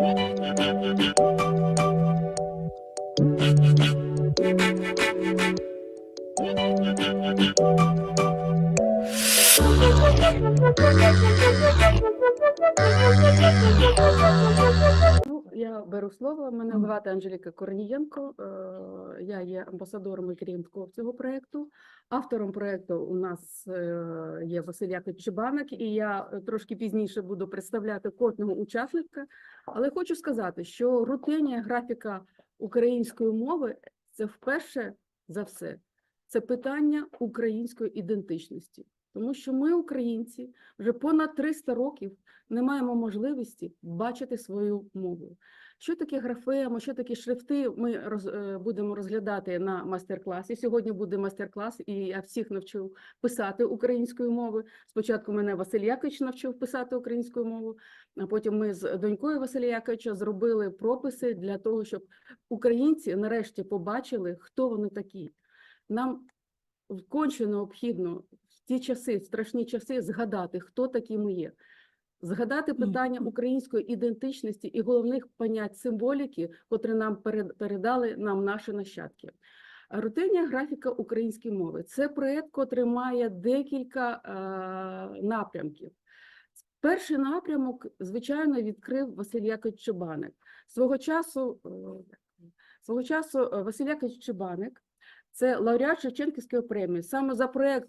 Ну, я беру слово. Мене звати Анжеліка Корнієнко. е, Я є амбасадором і керівником цього проєкту. Автором проєкту у нас е, є Василь Якович Чебаник, і я е, трошки пізніше буду представляти кожного учасника. Але хочу сказати, що рутиння графіка української мови це вперше за все. Це питання української ідентичності. Тому що ми, українці, вже понад 300 років не маємо можливості бачити свою мову. Що таке графема, що таке шрифти, ми роз, е, будемо розглядати на майстер-класі. Сьогодні буде майстер-клас, і я всіх навчу писати українською мовою. Спочатку мене Василь Якович навчив писати українською мовою, а потім ми з донькою Василя Яковича зробили прописи для того, щоб українці нарешті побачили, хто вони такі. Нам конче необхідно ті часи, страшні часи, згадати, хто такі ми є. Згадати питання української ідентичності і головних понять символіки, котрі нам передали нам наші нащадки. Рутиння графіка української мови це проєкт, котрий має декілька е, напрямків. Перший напрямок, звичайно, відкрив Василь Якович Чебаник. Свого часу, е, свого часу е, Василь Якович Чебаник це лауреат Шевченківської премії. Саме за проєкт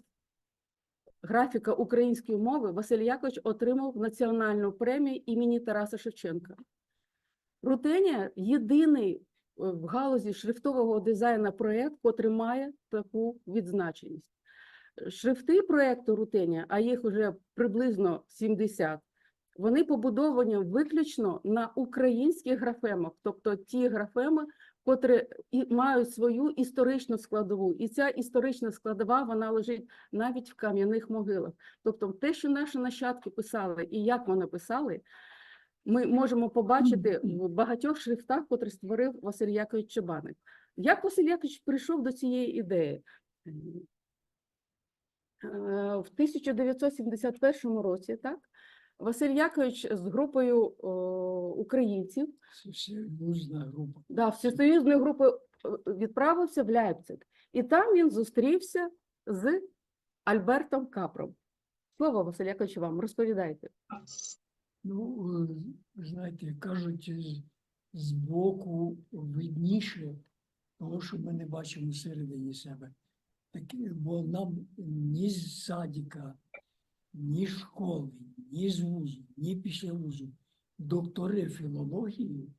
графіка української мови Василь Якович отримав національну премію імені Тараса Шевченка. Рутенія єдиний е, в галузі шрифтового дизайну проєкт, котрий має таку відзначеність. Шрифти проєкту Рутенія, а їх вже приблизно 70, вони побудовані виключно на українських графемах, тобто ті графеми, котрі і мають свою історичну складову. І ця історична складова вона лежить навіть в кам'яних могилах. Тобто, те, що наші нащадки писали, і як вони писали, ми можемо побачити в багатьох шрифтах, котрі створив Василь Якович Чебаник. Як Василь Якович прийшов до цієї ідеї? Е, В 1971 році, так, Василь Якович з групою о, українців група. да, всесоюзної групи е, відправився в Ляйпциг. І там він зустрівся з Альбертом Капром. Слово, Василь Якович, вам розповідайте. Ну, е, знаєте, кажуть, з- збоку видніше того, що ми не бачимо всередині себе. Так, бо нам ні з садика, ні школи, ні з вузу, ні після вузу доктори філології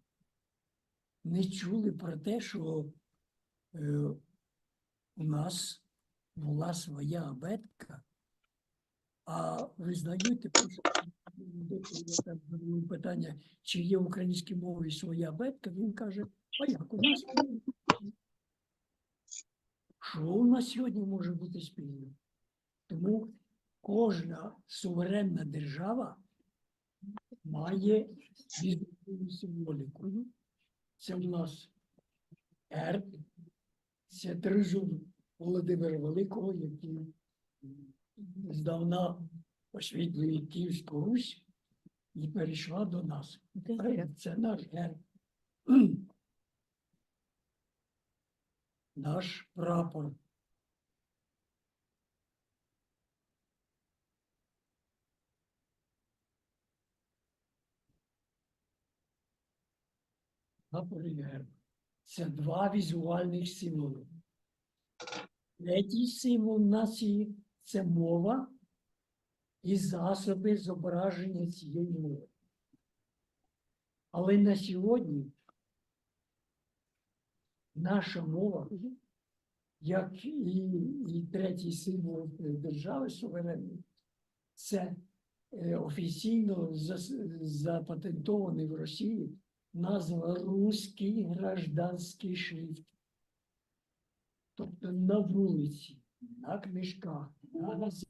не чули про те, що е, у нас була своя абетка, а тепер, що я там задаю питання, чи є в українській мові своя абетка, він каже, а як у нас що у нас сьогодні може бути спільно? Тому кожна суверенна держава має візитивну символіку. Це у нас герб, це тризуб Володимира Великого, який здавна освітлює Київську Русь і перейшла до нас. Це наш герб. Наш прапор. І. Це два візуальних символи. Третій символ нації це мова і засоби зображення цієї мови. Але на сьогодні наша мова, як і, і третій символ держави суверенної, це е, офіційно запатентований в Росії назва Руський гражданський шрифт. Тобто на вулиці, на книжках, на газетах.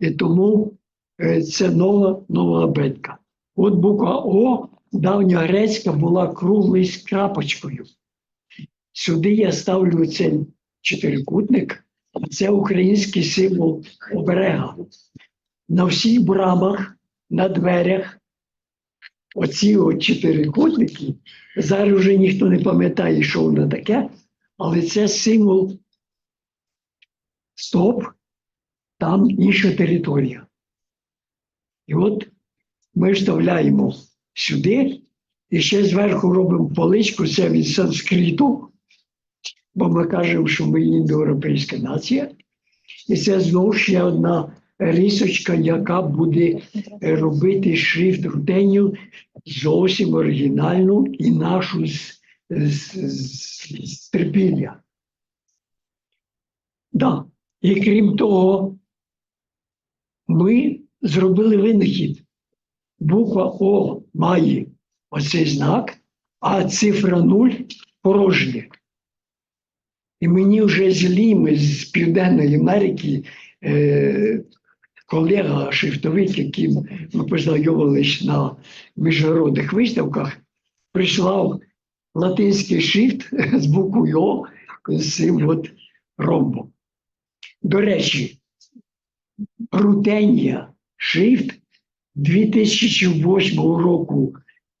І тому е, це нова, нова абетка. От буква О, давньогрецька, була круглою з крапочкою. Сюди я ставлю цей чотирикутник. Це український символ оберега. На всіх брамах, на дверях, оці от чотирикутники, зараз вже ніхто не пам'ятає, що воно таке, але це символ стоп, там інша територія. І от ми вставляємо сюди, і ще зверху робимо поличку, це від санскриту, бо ми кажемо, що ми індоєвропейська нація. І це знову ще одна рисочка, яка буде робити шрифт рутеню зовсім оригінальну і нашу з, з, з, з трипілля. Да. І крім того, ми зробили винахід. Буква О має оцей знак, а цифра 0 порожня. І мені вже з Ліми, з Південної Америки, е, колега шрифтовик, яким ми познайомились на міжнародних виставках, прислав латинський шрифт з буквою О з цим от ромбом. До речі, рутенія шрифт 2008 року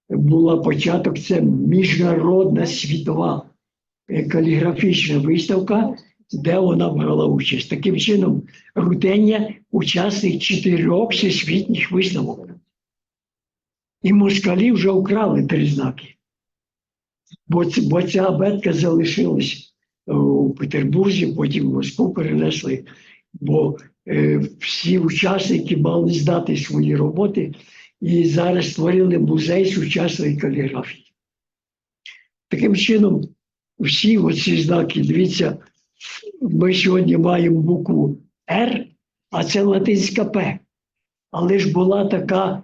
була початок, це міжнародна світова е, каліграфічна виставка, де вона брала участь. Таким чином, рутенія учасник чотирьох всесвітніх виставок. І москалі вже вкрали три знаки. Бо, бо ця абетка залишилась е, у Петербурзі, потім в Москву перенесли, бо всі учасники мали здати свої роботи і зараз створили музей сучасної каліграфії. Таким чином, всі оці знаки, дивіться, ми сьогодні маємо букву Р, а це латинська П. Але ж була така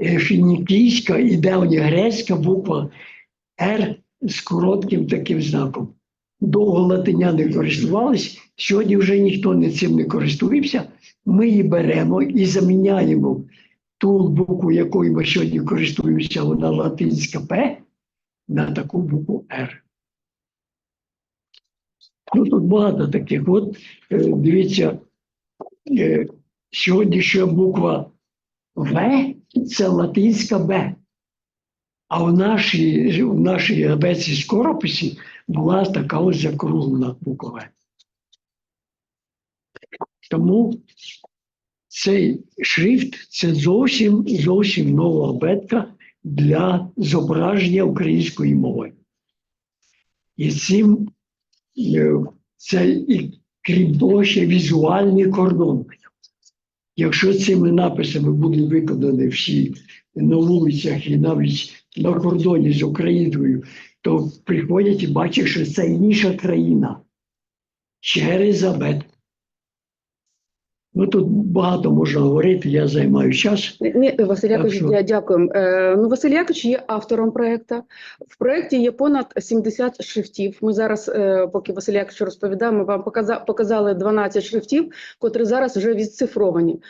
е, фінікійська і давньогрецька буква Р з коротким таким знаком. Довго латиняни користувались, сьогодні вже ніхто не цим не користується. Ми її беремо і заміняємо ту букву, якою ми сьогодні користуємося, вона латинська П, на таку букву Р. Ну, тут багато таких. От е, дивіться, е, сьогодні ще буква В це латинська Б. А в нашій, в нашій абеці скорописі була така ось закруглена буква В. Тому цей шрифт це зовсім зовсім нова абетка для зображення української мови. І цим е, це і крім того, ще візуальний кордон. Якщо цими написами будуть виконані всі на вулицях і навіть на кордоні з Україною, то приходять і бачать, що це інша країна через абетку. Ну тут багато можна говорити, я займаю час. Ні, Василь Якович, я дякую. Е, ну, Василь Якович є автором проекту. В проєкті є понад 70 шрифтів. Ми зараз, е, поки Василь Якович розповідав, ми вам показали 12 шрифтів, котрі зараз вже відцифровані.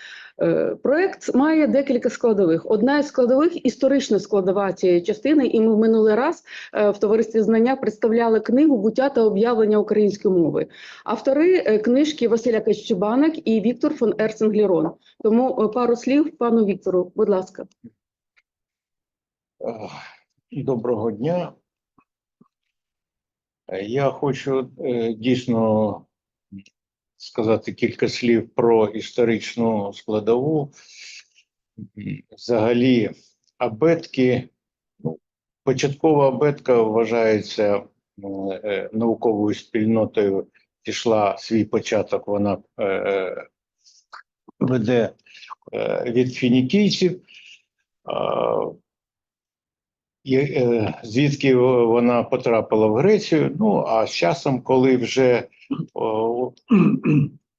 Е, Проект має декілька складових. Одна із складових історична складова цієї частини, і ми в минулий раз е, в товаристві знання представляли книгу Буття та об'явлення української мови. Автори е, книжки Василя Кащебаник і Віктор фон Ерценглірон. Тому пару слів пану Віктору, будь ласка. Доброго дня. Я хочу дійсно сказати кілька слів про історичну складову. Взагалі, абетки, ну, початкова абетка вважається е, науковою спільнотою, пішла свій початок, вона е, веде е, від фінікійців. А, е, звідки вона потрапила в Грецію. Ну а з часом, коли вже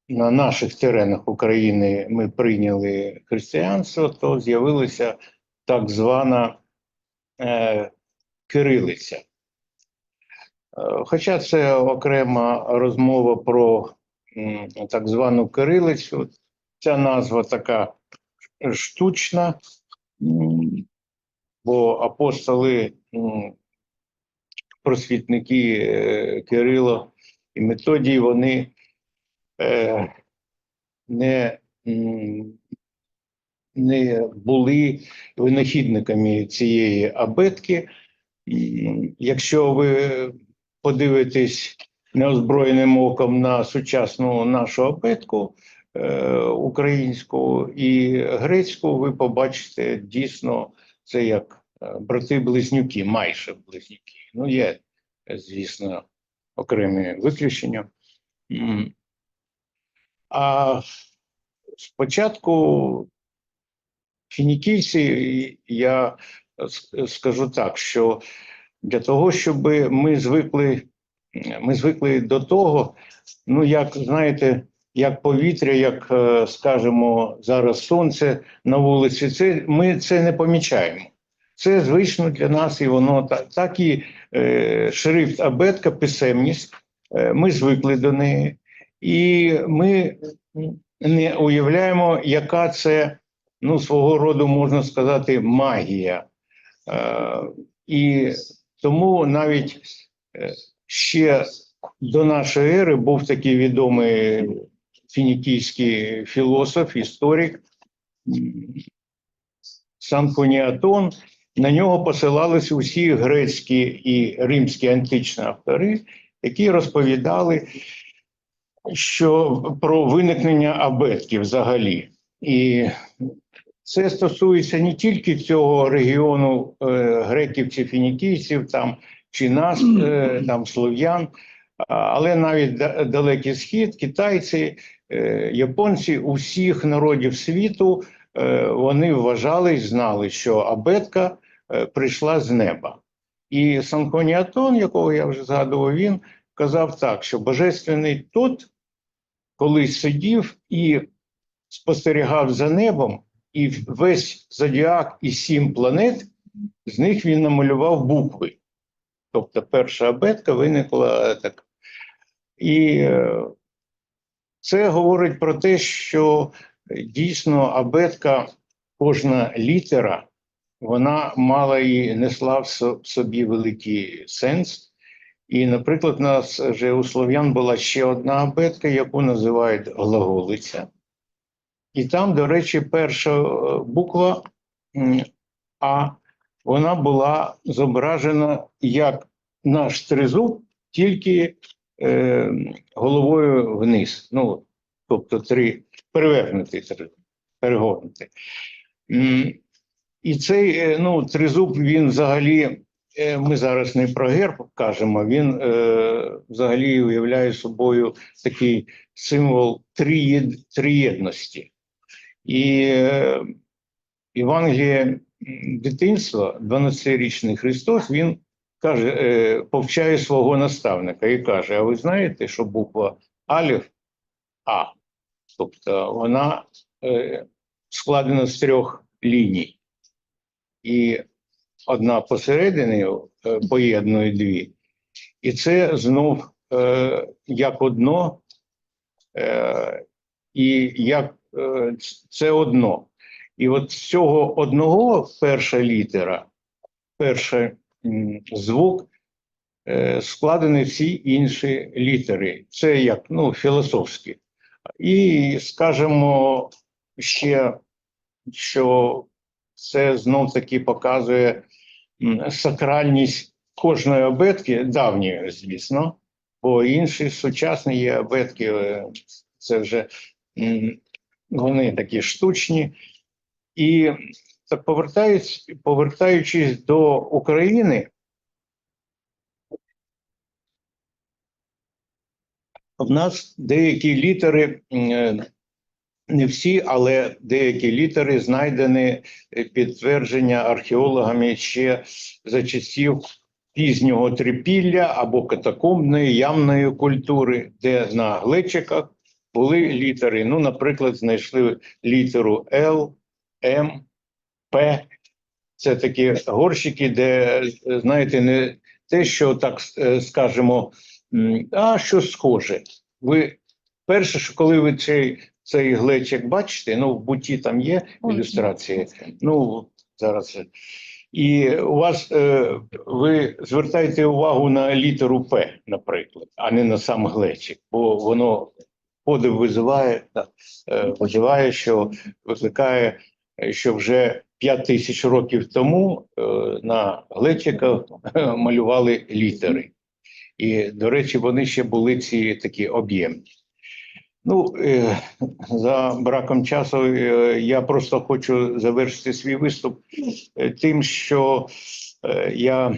на наших теренах України ми прийняли християнство, то з'явилася так звана е, кирилиця. Е, Хоча це окрема розмова про так звану кирилицю, ця назва така штучна, бо апостоли, просвітники е, Кирило і Методій, вони е, не, не були винахідниками цієї абетки. Якщо ви подивитесь неозброєним оком на сучасну нашу абетку е, українську і грецьку, ви побачите дійсно це як е, брати-близнюки, майже близнюки. Ну, є, е, звісно, окремі виключення. А спочатку фінікійці, я скажу так, що для того, щоб ми звикли, ми звикли до того, ну як знаєте, як повітря, як е, скажемо зараз сонце на вулиці, це ми це не помічаємо. Це звично для нас, і воно так, так і е, шрифт абетка, писемність. Е, ми звикли до неї, і ми не уявляємо, яка це ну, свого роду можна сказати магія. Е, і тому навіть е, ще до нашої ери був такий відомий фінікійський філософ, історик Санфоніатон. На нього посилались усі грецькі і римські античні автори, які розповідали що про виникнення абетки взагалі. І це стосується не тільки цього регіону е, греків чи фінікійців, там чи нас, е, там слов'ян, але навіть далекий схід, китайці, японці, усіх народів світу е, вони вважали і знали, що абетка е, прийшла з неба. І Санхоніатон, якого я вже згадував, він казав так, що божественний тот колись сидів і спостерігав за небом, і весь зодіак і сім планет, з них він намалював букви. Тобто перша абетка виникла так. І е, це говорить про те, що дійсно абетка, кожна літера, вона мала і несла в собі великий сенс. І, наприклад, у нас вже у слов'ян була ще одна абетка, яку називають глаголиця. І там, до речі, перша е, буква А, вона була зображена як наш тризуб, тільки е, головою вниз. Ну, тобто три перевернутий тризуб, перегорнутий. І цей е, ну, тризуб, він взагалі Е, ми зараз не про герб кажемо, він е, взагалі уявляє собою такий символ триєд, триєдності. І е, Євангеліє дитинства, 12-річний Христос, він каже, е, повчає свого наставника і каже: А ви знаєте, що буква Алів А, тобто вона е, складена з трьох ліній. І одна посередині е, поєднує дві. І це знов як одно, і як це одно. І от з цього одного перша літера, перший м, звук е, складені всі інші літери. Це як ну, філософські. І скажемо ще, що це знов таки показує сакральність кожної абетки, давньої, звісно, бо інші сучасні є абетки, е, це вже вони такі штучні. І так повертаючись, повертаючись до України, в нас деякі літери, е, не всі, але деякі літери знайдені е, підтвердження археологами ще за часів пізнього трипілля або катакомбної ямної культури, де на глечиках були літери. Ну, наприклад, знайшли літеру Л, М, Це такі горщики, де, знаєте, не те, що так е, скажемо, а що схоже. Ви перше, що коли ви цей цей глечик, бачите, ну в буті там є ілюстрації. Ну зараз. І у вас е, ви звертаєте увагу на літеру П, наприклад, а не на сам глечик, бо воно подив визиває, е, визиває, що викликає, е, що вже 5 тисяч років тому е, на глечиках малювали літери. І, до речі, вони ще були ці такі об'ємні. Ну, е, за браком часу е, я просто хочу завершити свій виступ тим, що я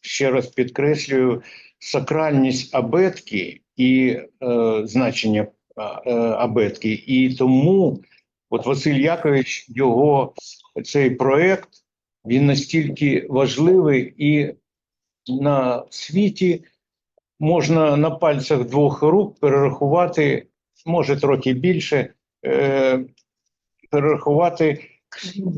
ще раз підкреслюю сакральність абетки і значення абетки. І тому от Василь Якович, його цей проект, він настільки важливий і на світі можна на пальцях двох рук перерахувати, може трохи більше, е, перерахувати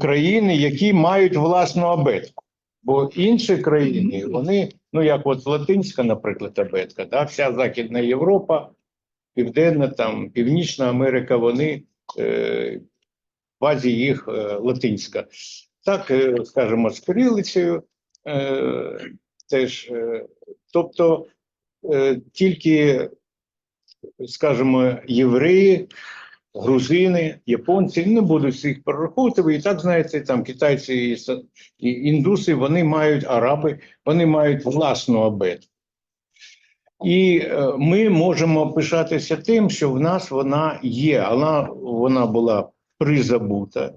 країни, які мають власну абетку. Бо інші країни, вони, ну як от Латинська, наприклад, абетка, да, вся Західна Європа, Південна, там, Північна Америка, вони е, в базі їх е, латинська. Так, е, скажімо, з кирилицею е, теж. Е, тобто е, тільки, скажімо, євреї, грузини, японці не будуть всіх перераховувати. Ви і так знаєте, там китайці і індуси, вони мають араби, вони мають власну абетку. І е, ми можемо пишатися тим, що в нас вона є, вона, вона була призабута.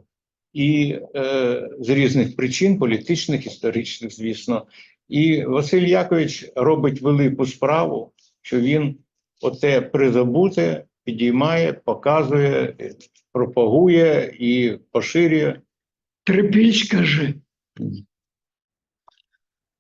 І е, з різних причин, політичних, історичних, звісно. І Василь Якович робить велику справу, що він оте призабуте підіймає, показує, пропагує і поширює. Трипіч каже.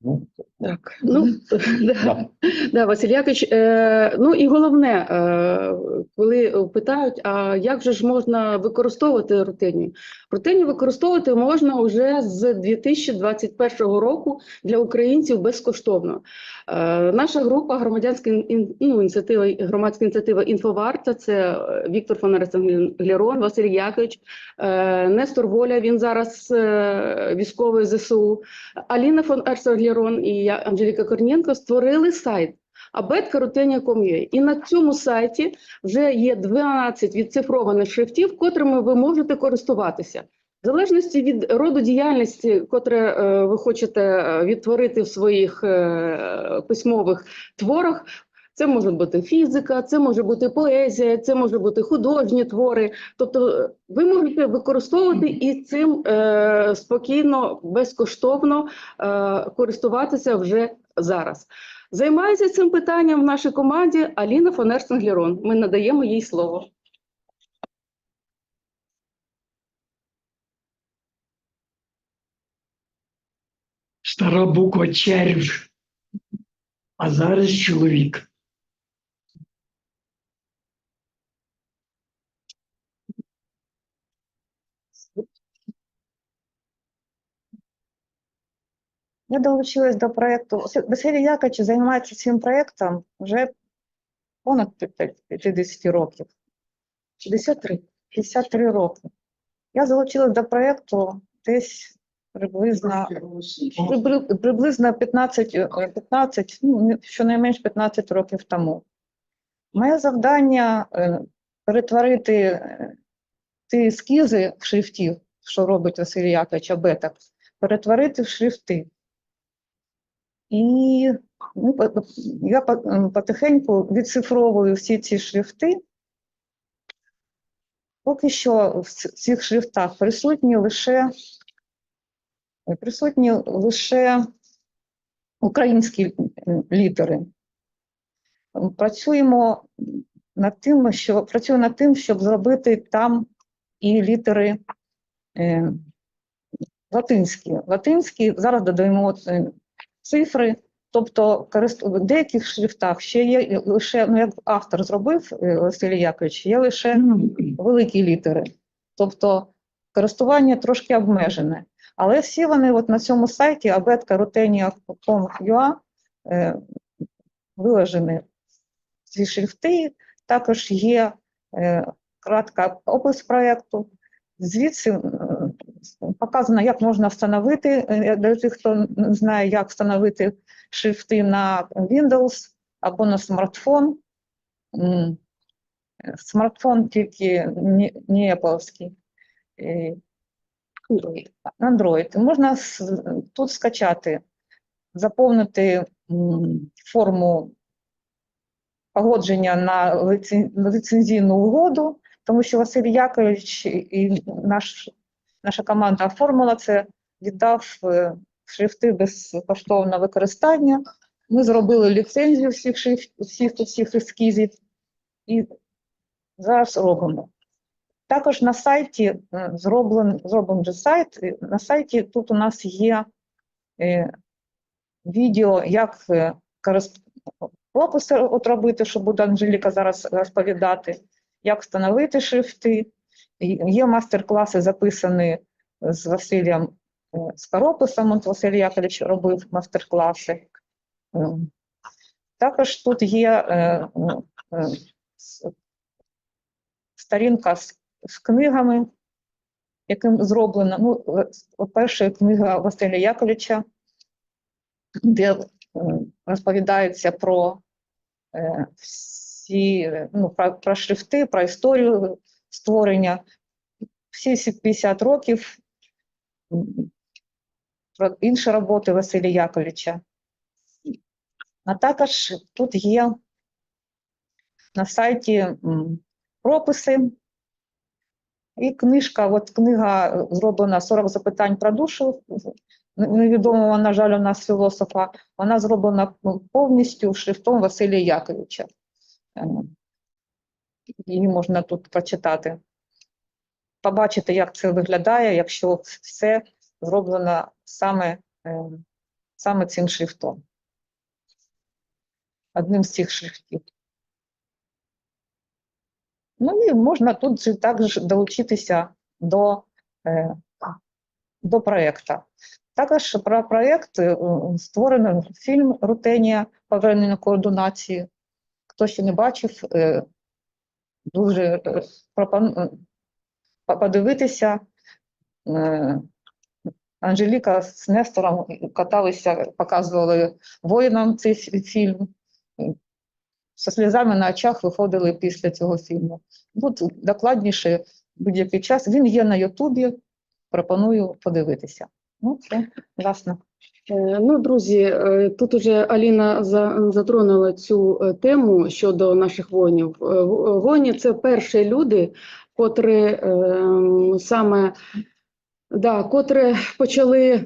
Ну, Так. Ну, да. да. Василь Якович, е, ну і головне, е, коли питають, а як же ж можна використовувати рутинію? Рутинію використовувати можна вже з 2021 року для українців безкоштовно. Е, наша група громадянська ін- ну, ініціатива, громадська ініціатива «Інфоварта» – це е, Віктор Фонарес-Глірон, Василь Якович, е, Нестор Воля, він зараз е, військовий ЗСУ, Аліна фон Ерсоглірон і я, Анжеліка Корнієнко створили сайт abetkarutenia.com.ua. І на цьому сайті вже є 12 відцифрованих шрифтів, котрими ви можете користуватися. В залежності від роду діяльності, котре е, ви хочете е, відтворити в своїх е, письмових творах, це може бути фізика, це може бути поезія, це може бути художні твори. Тобто е, ви можете використовувати і цим е, спокійно, безкоштовно е, користуватися вже зараз. Займається цим питанням в нашій команді Аліна Фонерсен-Глірон. Ми надаємо їй слово. Стара буква червь. А зараз чоловік. Я долучилась до проєкту. Василь Якович займається цим проєктом вже понад 50 років. 53. 53 роки. Я залучилась до проєкту десь приблизно, приблизно 15, е, 15 ну, щонайменш 15 років тому. Моє завдання е, перетворити е, ті ескізи шрифтів, що робить Василь Якович Абеток, перетворити в шрифти. І ну, я потихеньку відцифровую всі ці шрифти. Поки що в цих шрифтах присутні лише, присутні лише українські літери. Працюємо над тим, що працюю над тим, щоб зробити там і літери е, латинські. Латинські зараз додаємо е, цифри. Тобто в деяких шрифтах ще є лише, ну як автор зробив е, Василь Якович, є лише великі літери. Тобто користування трошки обмежене. Але всі вони от на цьому сайті abetka.rutenia.com.ua е, виложені ці шрифти. Також є е, кратка опис проєкту. Звідси показано, як можна встановити, е, для тих, хто не знає, як встановити шрифти на Windows або на смартфон. Смартфон тільки не, Apple. Е, Android. Можна тут скачати, заповнити форму погодження на лицен- на ліцензійну угоду, тому що Василь Яковлевич і наш, наша команда оформила це, віддав е, шрифти безкоштовне використання. Ми зробили ліцензію всіх шрифт, всіх, всіх ескізів і зараз робимо. Також на сайті е, зроблений зроблений же сайт. На сайті тут у нас є е, відео, як е, корис- прописи от що буде Анжеліка зараз розповідати, як встановити шрифти. Є мастер-класи записані з Василем е, Скорописом. От Василь Яковлевич робив мастер-класи. Е, Також тут є е, сторінка з, з книгами, яким зроблено. Ну, перша книга Василя Яковлевича, де розповідається про всі ну, про, про шрифти, про історію створення. Всі ці 50 років інші роботи Василя Яковлевича. А також тут є на сайті прописи. І книжка, от книга зроблена 40 запитань про душу невідомого, на жаль, у нас філософа. Вона зроблена повністю шрифтом Василія Яковича. Її можна тут прочитати. Побачити, як це виглядає, якщо все зроблено саме, е, саме цим шрифтом. Одним з цих шрифтів. Ну і можна тут також долучитися до, е, до проєкту. Також про проєкт е, створено фільм Рутенія повернення координації. Хто ще не бачив, дуже е, пропону- е, по- подивитися. Е, Анжеліка з Нестором каталися, показували воїнам цей фільм. Со сльозами на очах виходили після цього фільму. Тут докладніше будь-який час. Він є на Ютубі. Пропоную подивитися. Ну, це власне. Е, Ну, друзі, е, тут уже Аліна затронула цю е, тему щодо наших воїнів. Воїни – це перші люди, котрі ем, саме да, котрі почали.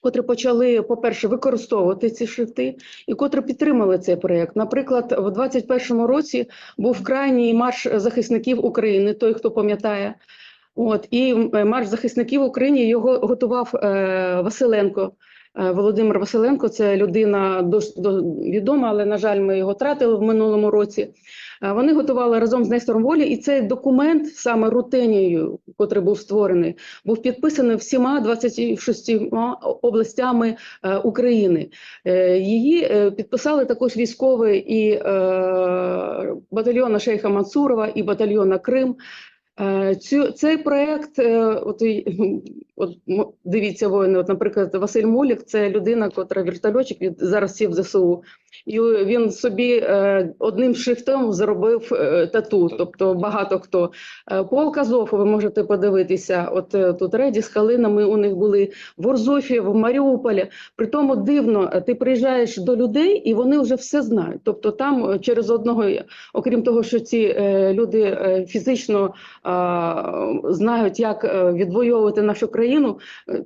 Котрі почали, по-перше, використовувати ці шрифти, і котрі підтримали цей проєкт. Наприклад, в 21-му році був крайній марш захисників України, той, хто пам'ятає. От і е, марш захисників України його готував е, Василенко. Е, Володимир Василенко це людина відома, але на жаль, ми його втратили в минулому році. Е, Вони готували разом з Нестором Волі, і цей документ, саме рутенією, котрий був створений, був підписаний всіма 26 областями України. Її підписали також військові і батальйона Шейха Мансурова, і батальйона Крим. Е, Цю, цей проект, е, от, от м- дивіться, воїни, от, наприклад, Василь Мулік це людина, котра вертольотчик від зараз всі в ЗСУ. І він собі е, одним шрифтом зробив е, тату. Тобто багато хто. Е, Полк Азову ви можете подивитися. От е, тут реді з калинами у них були в Орзофі, в Маріуполі. Притому дивно, е, ти приїжджаєш до людей, і вони вже все знають. Тобто, там е, через одного, окрім того, що ці е, люди е, фізично а, знають, як е, відвоювати нашу країну. Е,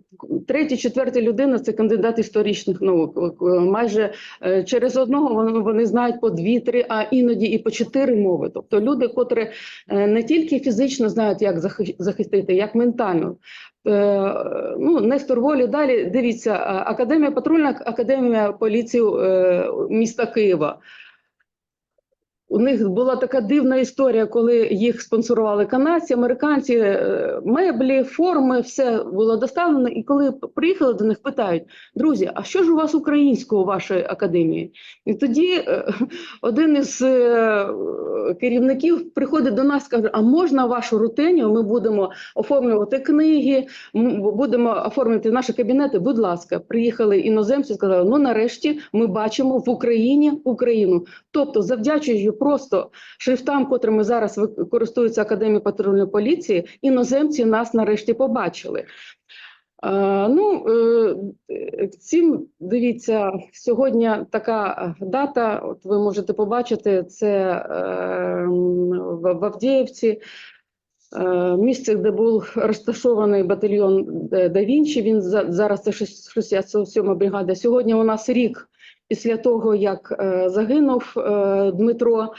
Третя, четверта людина це кандидат історичних наук. Е, Майже е, через одного вони, знають по дві, три, а іноді і по чотири мови. Тобто люди, котрі не тільки фізично знають, як захи- захистити, як ментально. Ну, Нестор Волі далі дивіться, Академія патрульна академія поліції міста Києва. У них була така дивна історія, коли їх спонсорували канадці, американці, е, меблі, форми, все було доставлено. І коли приїхали до них, питають: друзі, а що ж у вас українського у вашої академії? І тоді е, один із е, керівників приходить до нас, каже: А можна вашу рутиню? Ми будемо оформлювати книги, будемо оформлювати наші кабінети. Будь ласка, приїхали іноземці, сказали: ну нарешті ми бачимо в Україні Україну. Тобто, завдячуючи просто шрифтам, котрими зараз користуються Академія патрульної поліції, іноземці нас нарешті побачили. Е, ну, е, цим дивіться, сьогодні така дата. От ви можете побачити це е, в Авдіївці. Е, Місце, де був розташований батальйон Да Вінчі, він за- зараз це 67 бригада. Сьогодні у нас рік після того, як е, загинув е, Дмитро.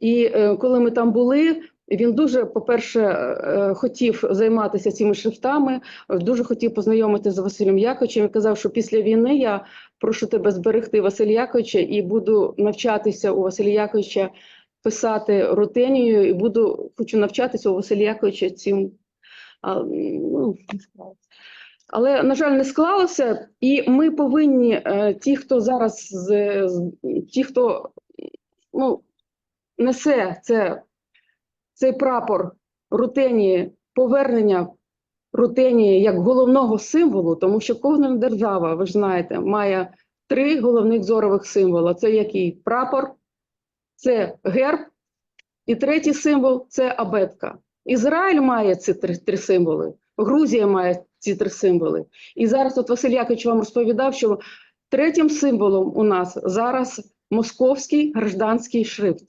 І е, коли ми там були, він дуже, по-перше, хотів займатися цими шрифтами, дуже хотів познайомитися з Василем Яковичем. і казав, що після війни я прошу тебе зберегти Василя Яковича і буду навчатися у Василя Яковича писати рутинію, і буду хочу навчатися у Василя Яковича цим. Ну. Але, на жаль, не склалося, і ми повинні, е, ті, хто зараз ті, хто ну, несе це, цей прапор рутинії, повернення рутинії як головного символу, тому що кожна держава, ви ж знаєте, має три головних зорових символа. Це який прапор, це герб, і третій символ це абетка. Ізраїль має ці три, три символи, Грузія має ці три символи. І зараз от Василь Якович вам розповідав, що третім символом у нас зараз московський гражданський шрифт.